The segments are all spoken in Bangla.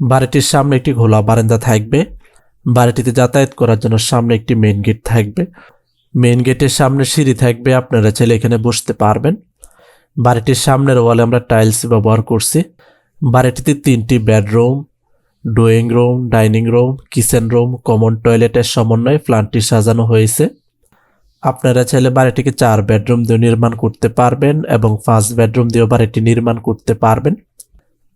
বাড়িটির সামনে একটি খোলা বারান্দা থাকবে। বাড়িটিতে যাতায়াত করার জন্য সামনে একটি মেইন গেট থাকবে। মেইন গেটের সামনে সিঁড়ি থাকবে, আপনারা চাইলে এখানে বসতে পারবেন। বাড়িটির সামনের ওয়ালে আমরা টাইলস ব্যবহার করছি। বাড়িটিতে তিনটি bedroom drawing room dining room kitchen room common টয়লেটের সমন্বয়ে প্ল্যানটি সাজানো হয়েছে। আপনারা চাইলে বাড়িটিকে চার বেডরুম দিয়ে নির্মাণ করতে পারবেন এবং পাঁচ বেডরুম দিয়েও বাড়িটি নির্মাণ করতে পারবেন।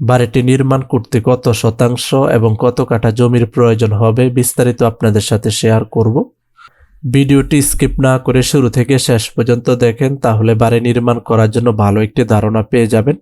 বাড়িটি নির্মাণ করতে কত শতাংশ এবং কত কাঠা জমির প্রয়োজন হবে বিস্তারিত আপনাদের সাথে শেয়ার করব। ভিডিওটি স্কিপ না করে শুরু থেকে শেষ পর্যন্ত দেখেন, তাহলে বাড়ি নির্মাণ করার জন্য ভালো একটি ধারণা পেয়ে যাবেন।